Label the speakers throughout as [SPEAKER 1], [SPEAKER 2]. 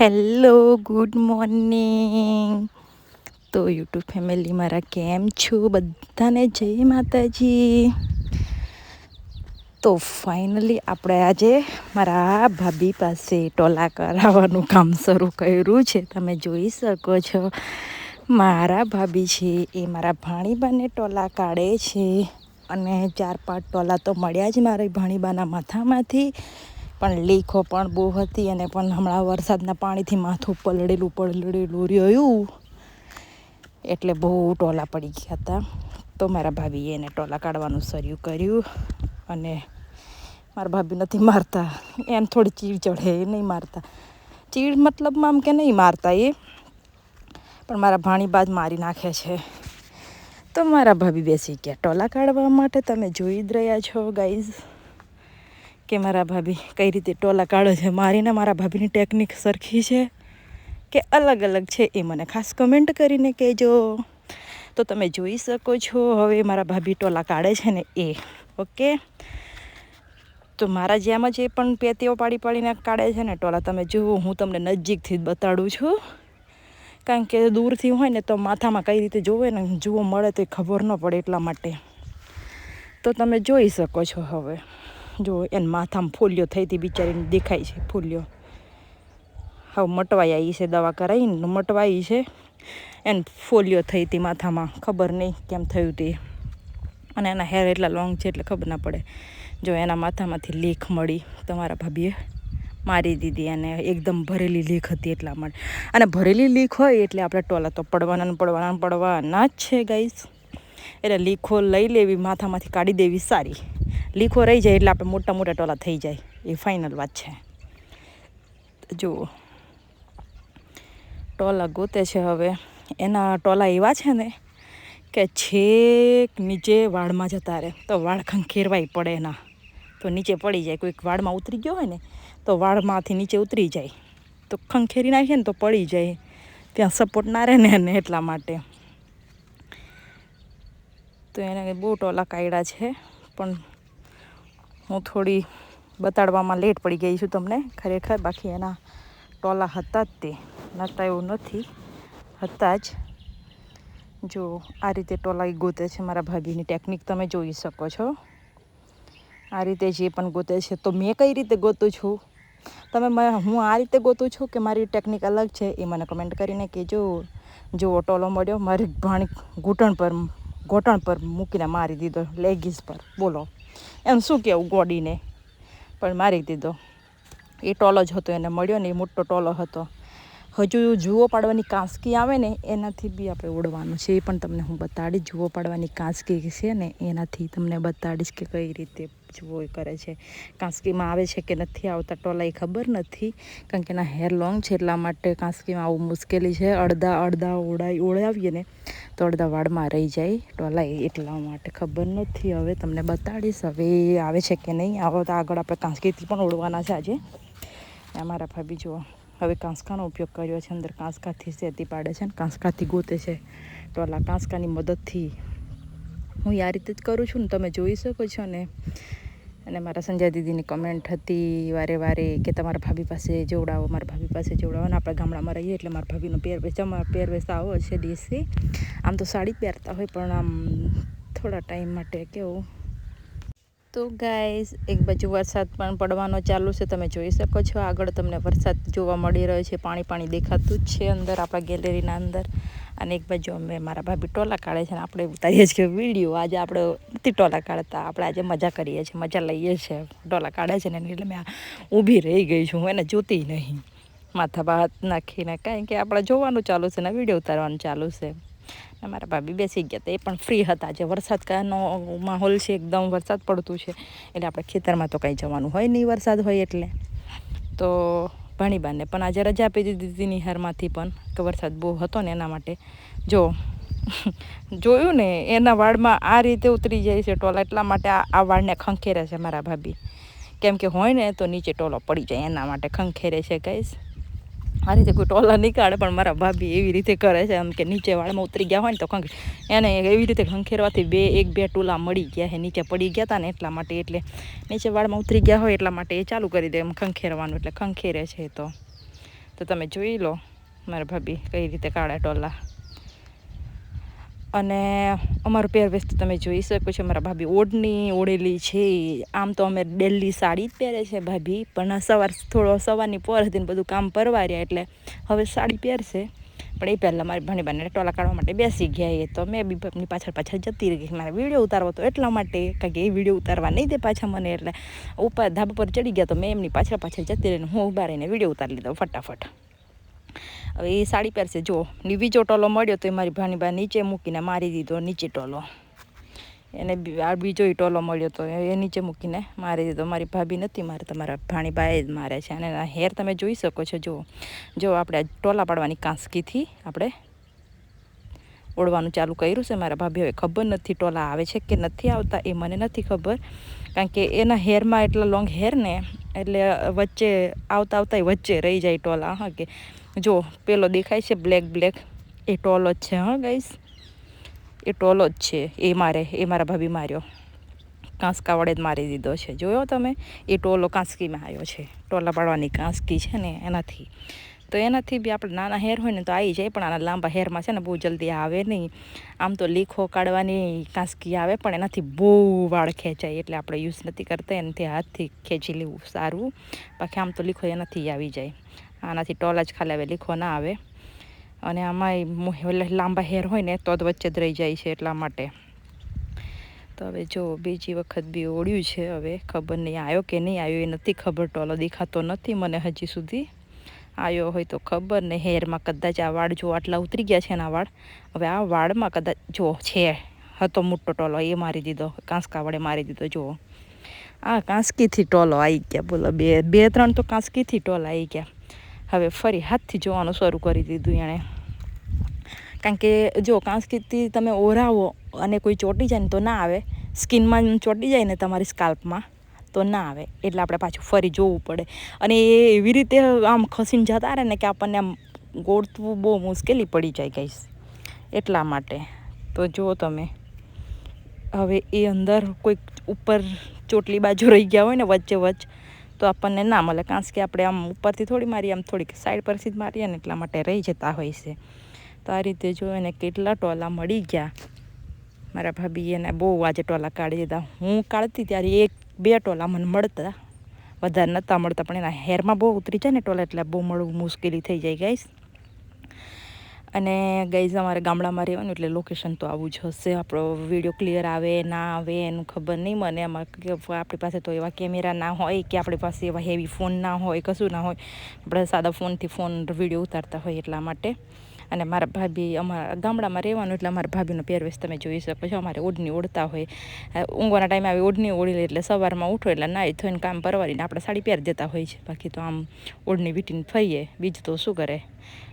[SPEAKER 1] Hello, good morning. તો YouTube family મારા કેમ છો? બધાને જય માતાજી. તો ફાઇનલી આપણે આજે મારા ભાભી પાસે ટોલા કરાવવાનું કામ શરૂ કર્યું છે. તમે જોઈ શકો છો, મારા ભાભી છે, એ મારા ભાણીબાને ટોલા કાઢે છે. અને ચાર પાંચ ટોલા તો મળ્યા જ મારી ભાણીબાના માથામાંથી. પણ લીખો પણ બહુ હતી અને પણ હમણાં વરસાદના પાણીથી માથું પલળેલું પલળેલું રહ્યું. એટલે બહુ ટોલા પડી ગયા હતા. તો મારા ભાભીએ એને ટોલા કાઢવાનું શરૂ કર્યું અને મારા ભાભી નથી મારતા. એમ થોડી ચીડ ચઢે, એ નહીં મારતા. ચીડ મતલબમાં આમ કે નહીં મારતા એ. પણ મારા ભાણી બાદ મારી નાખે છે. તો મારા ભાભી બેસી ગયા ટોલા કાઢવા માટે. તમે જોઈ જ રહ્યા છો ગાઈઝ કે મારા ભાભી કઈ રીતે ટોલા કાઢે છે? મારીને મારા ભાભીની ટેકનિક સરખી છે કે અલગ અલગ છે એ મને ખાસ કમેન્ટ કરીને કહેજો. તો તમે જોઈ શકો છો હવે મારા ભાભી ટોલા કાઢે છે ને એ. ઓકે તો મારા જેમ જ એ પણ પેતીઓ પાડી પાડીને કાઢે છે ને ટોલા, તમે જુઓ, હું તમને નજીકથી જ બતાડું છું. કારણ કે દૂરથી હોય ને તો માથામાં કઈ રીતે જોવે ને જુઓ, મળે તો ખબર ન પડે એટલા માટે. તો તમે જોઈ શકો છો હવે. જો એને માથામાં ફોલિયો થઈ હતી બિચારીને દેખાય છે, ફોલિયો. હવે મટવાઈ આવી છે દવા કરાવીને મટવાઈ છે. એને ફોલિયો થઈ હતી માથામાં, ખબર નહીં કેમ થયું તે. અને એના હેર એટલા લોંગ છે એટલે ખબર ના પડે. જો એના માથામાંથી લીખ મળી, તમારા ભાભીએ. મારી દીધી અને એકદમ ભરેલી લીખ હતી એટલા માટે. અને ભરેલી લીખ હોય એટલે આપણે ટોલા તો પડવાના પડવાના પડવાના જ છે ગાઈસ એટલે લીખો લઈ લેવી, માથામાંથી કાઢી દેવી સારી. લીખો રહી જાય એટલે આપણે મોટા મોટા ટોલા થઈ જાય. એ ફાઇનલ વાત છે. જુઓ. ટોલા ગોતે છે હવે. એના ટોલા એવા છે ને કે છેક નીચે વાળમાં જતા રહે. તો વાળ ખંખેરવાય પડે એના. તો નીચે પડી જાય. કોઈક વાળમાં ઉતરી ગયો હોય ને, તો વાળમાંથી નીચે ઉતરી જાય. તો ખંખેરી નાખીએ ને તો પડી જાય. ત્યાં સપોર્ટ ના રહે ને એને એટલા માટે. તો એને બહુ ટોલા કાઢ્યા છે. પણ હું થોડી બતાડવામાં લેટ પડી ગઈ છું તમને. ખરેખર બાકી એના ટોલા હતા જ તે. નતા એવું નથી. હતા જ. જો, આ રીતે ટોલા ગોતે છે મારા ભાભીની ટેકનિક તમે જોઈ શકો છો. આ રીતે જે પણ ગોતે છે તો મેં કઈ રીતે ગોતું છું? તમે હું આ રીતે ગોતું છું કે મારી ટેકનિક અલગ છે એ મને કમેન્ટ કરીને કહેજો. જો ટોલો મળ્યો, મારી ભાણી ઘૂંટણ પર, ઘોટણ પર મૂકીને મારી દીધો લેગીસ પર. બોલો. એમ શું કહેવું ગોડીને? પણ મારી દીધો. એ ટોલો જ હતો, એને મળ્યો ને એ મોટો ટોલો હતો. હજુ જુઓ પાડવાની કાંસકી આવે ને, એનાથી બી આપણે ઉડવાનું છે. એ પણ તમને હું બતાડીશ. જુઓ પાડવાની કાંસકી છે ને, એનાથી તમને બતાડીશ કે કઈ રીતે જુઓ કરે છે. કાંસકીમાં આવે છે કે નથી આવતા ટોલા એ ખબર નથી, કારણ કે એના હેર લોંગ છે એટલા માટે કાંસકીમાં આવું મુશ્કેલી છે. અડધા અડધા ઓળાઈ ઓળાવીએ ને તો અડધા વાળમાં રહી જાય. ટોલા એટલા માટે ખબર નથી. હવે તમને બતાડીશ. હવે આવે છે કે નહીં? આવો તો આગળ આપણે કાંસકીથી પણ ઓળવાના છે આજે. અમારા ભાભી જુઓ. હવે કાંસકાનો ઉપયોગ કર્યો છે. અંદર કાંસકાથી સેતી પાડે છે અને કાંસકાથી ગોતે છે. ટોલા કાંસકાની મદદથી હું આ રીતે જ કરું છું ને? તમે જોઈ શકો છો ને? અને મારા સંજય દીદીની કમેન્ટ હતી વારે વારે કે તમારા ભાભી પાસે જોવડાવો મારા ભાભી પાસે જોવડાવો અને આપણે ગામડામાં રહીએ એટલે મારા ભાભીનો પહેરવેશ અમારા પહેરવેશ આવો છે દેશી. આમ તો સાડી પહેરતા હોય પણ આમ થોડા ટાઈમ માટે કેવું. તો ગાઈઝ એક બાજુ વરસાદ પણ પડવાનો ચાલુ છે, તમે જોઈ શકો છો. આગળ તમને વરસાદ જોવા મળી રહ્યો છે, પાણી પાણી દેખાતું જ છે અંદર, આપણા ગેલેરીના અંદર. અને એક બાજુ અમે મારા ભાભી ટોલા કાઢે છે ને આપણે ઉતારીએ છીએ વીડિયો. આજે આપણે નથી ટોલા કાઢતા, આપણે આજે મજા કરીએ છીએ, મજા લઈએ છીએ. ટોલા કાઢે છે ને એટલે મેં ઊભી રહી ગઈ છું એને જોતી નહીં. માથા ભાત નાખીને કાંઈ કે આપણે જોવાનું ચાલુ છે ને, વીડિયો ઉતારવાનું ચાલુ છે. મારા ભાભી બેસી ગયા હતા, એ પણ ફ્રી હતા. જે વરસાદ કાનો માહોલ છે, એકદમ વરસાદ પડતું છે. એટલે આપણે ખેતરમાં તો કંઈ જવાનું હોય નહીં વરસાદ હોય એટલે. તો ભાણીબાને પણ આજે રજા આપી દીધી નિહારમાંથી પણ, કે વરસાદ બહુ હતો ને એના માટે. જો, જોયું ને, એના વાળમાં આ રીતે ઉતરી જાય છે ટોલા, એટલા માટે આ વાળને ખંખેરે છે મારા ભાભી. કેમ કે હોય ને, તો નીચે ટોલો પડી જાય એના માટે ખંખેરે છે, કહીશ. આ રીતે કોઈ ટોલા નીકાળે, પણ મારા ભાભી એવી રીતે કરે છે, એમ કે નીચે વાળમાં ઉતરી ગયા હોય ને તો ખંખ એને એવી રીતે ખંખેરવાથી બે, એક, બે ટોલા મળી ગયા છે, નીચે પડી ગયા હતા ને એટલા માટે, એટલે નીચે વાળમાં ઉતરી ગયા હોય એટલા માટે એ ચાલુ કરી દે એમ ખંખેરવાનું, એટલે ખંખેરે છે તો. તો તમે જોઈ લો, મારા ભાભી કઈ રીતે કાઢે ટોલા. અને અમારો પહેરવેશ તો તમે જોઈ શકો છો મારા ભાભી ઓઢની ઓઢેલી છે. આમ તો અમે ડેલી સાડી જ પહેરે છે ભાભી, પણ સવાર, થોડો સવારની પોર હતી ને બધું કામ પરવાર્યા એટલે હવે સાડી પહેરશે. પણ એ પહેલાં મારી ભણીબાને ટોલા કાઢવા માટે બેસી ગયા એ તો મેં બી એમની પાછળ પાછળ જતી રહી. મારે વીડિયો ઉતારવો તો એટલા માટે, કારણ કે એ વીડિયો ઉતારવા નહીં દે પાછા મને એટલે ઉપર ધાબા પર ચડી ગયા તો મેં એમની પાછળ પાછળ જતી રહીને હું ઊભા રહીને વીડિયો ઉતારી લીધો ફટાફટ. હવે એ સાડી પહેરશે. જો, બીજો ટોલો મળ્યો તો એ મારી ભાણીબા નીચે મૂકીને મારી દીધો, નીચે ટોલો. એને આ બીજો ટોલો મળ્યો તો એ નીચે મૂકીને મારી દીધો. મારી ભાભી નથી, મારે તમારા ભાણીબાએ જ મારે છે. અને હેર તમે જોઈ શકો છો, જો. જો, આપણે ટોલા પાડવાની કાંસકીથી આપણે ઓળવાનું ચાલુ કર્યું છે. મારા ભાભી હવે ખબર નથી ટોલા આવે છે કે નથી આવતા, એ મને નથી ખબર. કારણ કે એના હેરમાં એટલા લોંગ હેર ને, એટલે વચ્ચે આવતા આવતા વચ્ચે રહી જાય ટોલા, હા કે. જો, પેલો દેખાય છે બ્લેક બ્લેક એ ટોલો જ છે, હા ગાઈસ એ ટોલો જ છે. એ મારે, એ મારા ભાભી માર્યો. કાંસકા વડે જ મારી દીધો છે. જોયો તમે? એ ટોલો કાંસકીમાં આવ્યો છે. ટોલા પાડવાની કાંસકી છે ને એનાથી. તો એનાથી બી આપણે નાના હેર હોય ને તો આવી જાય, પણ આના લાંબા હેરમાં છે ને બહુ જલ્દી આવે નહીં. આમ તો લીખો કાઢવાની કાંસકી આવે, પણ એનાથી બહુ વાળ ખેંચાય. એટલે આપણે યુઝ નથી કરતા, એનાથી હાથથી ખેંચી લેવું સારું. બાકી આમ તો લીખો એનાથી આવી જાય. આનાથી ટોલ જ ખાલી આવે લીખો ના આવે. અને આમાં લાંબા હેર હોય ને તો જ વચ્ચે જ રહી જાય છે એટલા માટે. તો હવે જો બીજી વખત બી ઓળ્યું છે હવે, ખબર નહીં આવ્યો કે નહીં આવ્યો એ નથી ખબર, ટોલો દેખાતો નથી મને હજી સુધી. આવ્યો હોય તો ખબર નહીં હેરમાં કદાચ આ વાળ જો આટલા ઉતરી ગયા છે એના વાળ. હવે આ વાળમાં કદાચ જો છે, હતો મોટો ટોલો, એ મારી દીધો, કાંસકા વડે મારી દીધો, જુઓ. આ કાંસકીથી ટોલો આવી ગયા, બોલો બે બે ત્રણ તો કાંસકીથી ટોલ આવી ગયા. હવે ફરી હાથથી જોવાનું શરૂ કરી દીધું એણે. કારણ કે જો કાંસકીથી તમે ઓરાવો અને કોઈ ચોટી જાય ને તો ના આવે. સ્કિનમાં ચોટી જાય ને તમારી સ્કાલ્પમાં, તો ના આવે. એટલે આપણે પાછું ફરી જોવું પડે. અને એ એવી રીતે આમ ખસીને જતા રહે ને કે આપણને આમ ગોળતું બહુ મુશ્કેલી પડી જાય ગઈશ એટલા માટે. તો જુઓ તમે, હવે એ અંદર કોઈક ઉપર ચોટલી બાજુ રહી ગયા હોય ને વચ્ચે વચ્ચ તો આપણને ના મળે, કારણ કે આપણે આમ ઉપરથી થોડી મારી આમ થોડીક સાઈડ પરથી જ મારીએ ને એટલા માટે રહી જતા હોય છે. તો આ રીતે જો એને કેટલા ટોલા મળી ગયા. મારા ભાભી એને બહુ આજે ટોલા કાઢી દીધા. હું કાઢતી ત્યારે એક, બે ટોલા મને મળતા. વધારે નહોતા મળતા, પણ એના હેરમાં બહુ ઉતરી જાય ને ટોલા એટલે બહુ મળવું મુશ્કેલી થઈ જાય ગાઈશ અને ગઈઝ અમારે ગામડામાં રહેવાનું એટલે લોકેશન તો આવું જ હશે. આપણો વીડિયો ક્લિયર આવે, ના આવે એનું ખબર નહીં. મને એમાં આપણી પાસે તો એવા કેમેરા ના હોય કે આપણી પાસે એવા હેવી ફોન ના હોય, કશું ના હોય. આપણે સાદા ફોનથી ફોન વીડિયો ઉતારતા હોય એટલા માટે. અને મારા ભાભી અમારા ગામડામાં રહેવાનું એટલે અમારા ભાભીનો પહેરવેશ તમે જોઈ શકો છો. અમારે ઓઢણી ઓઢતા હોય. ઊંઘવાના ટાઈમે આવી ઓઢણી ઓઢી લે એટલે સવારમાં ઉઠો એટલે નાહી થઈને કામ પરવારીને આપણે સાડી પહેર જતા હોય છે. બાકી તો આમ ઓઢણી વીટીને ફરીએ. બીજું તો શું કરે?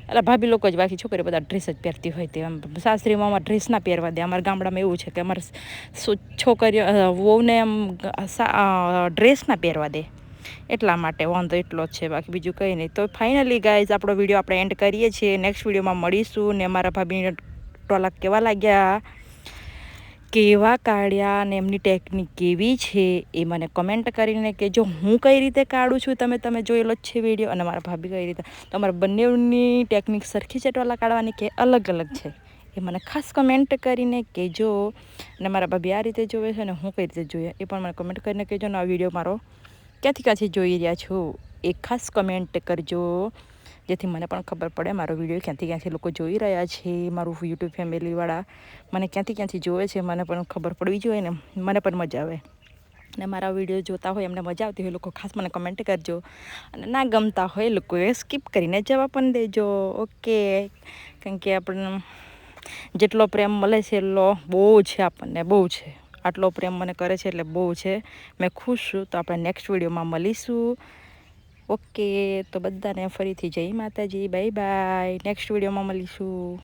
[SPEAKER 1] એટલે ભાભી લોકો જ બાકી છોકરી બધા ડ્રેસ જ પહેરતી હોય તે આમ સાસરીમાં અમારે ડ્રેસ ના પહેરવા દે. અમારા ગામડામાં એવું છે કે અમારે છોકરીઓ વહુને આમ ડ્રેસ ના પહેરવા દે. એટલા માટે વાંધો એટલો જ છે. બાકી બીજું કંઈ નહીં. તો ફાઇનલી ગાઈઝ આપણો વીડિયો આપણે એન્ડ કરીએ છીએ. નેક્સ્ટ વિડીયોમાં મળીશું ને મારા ભાભીને ટોલક કેવા લાગ્યા? કેવા કાઢ્યા અને એમની ટેકનિક કેવી છે એ મને કમેન્ટ કરીને કે જો હું કઈ રીતે કાઢું છું તમે તમે જોયેલો જ છે વીડિયો અને મારા ભાભી કઈ રીતે? તમારા બંનેની ટેકનિક સરખી છે કાઢવાની કે અલગ અલગ છે? એ મને ખાસ કમેન્ટ કરીને કહેજો અને મારા ભાભી આ રીતે જોવે છે અને હું કઈ રીતે જોઈએ એ પણ મને કમેન્ટ કરીને કહેજો. ને આ વીડિયો મારો ક્યાંથી ક્યાંથી જોઈ રહ્યા છો એ ખાસ કમેન્ટ કરજો. જેથી મને પણ ખબર પડે. મારો વીડિયો ક્યાંથી ક્યાંથી લોકો જોઈ રહ્યા છે, મારું યુટ્યુબ ફેમિલીવાળા મને ક્યાંથી ક્યાંથી જોવે છે, મને પણ ખબર પડવી જોઈએ ને મને પણ મજા આવે. ને મારા વીડિયો જોતા હોય, એમને મજા આવતી હોય લોકો ખાસ મને કમેન્ટ કરજો. અને ના ગમતા હોય લોકોએ સ્કીપ કરીને જવા પણ દેજો. ઓકે કારણ કે આપણને જેટલો પ્રેમ મળે છે, એટલો બહુ છે આપણને, બહુ છે. આટલો પ્રેમ મને કરે છે, એટલે બહુ છે. મેં ખુશ છું, તો આપણે નેક્સ્ટ વિડીયોમાં મળીશું. ઓકે તો બધાને ફરીથી જય માતાજી બાય બાય. નેક્સ્ટ વિડીયોમાં મળીશું.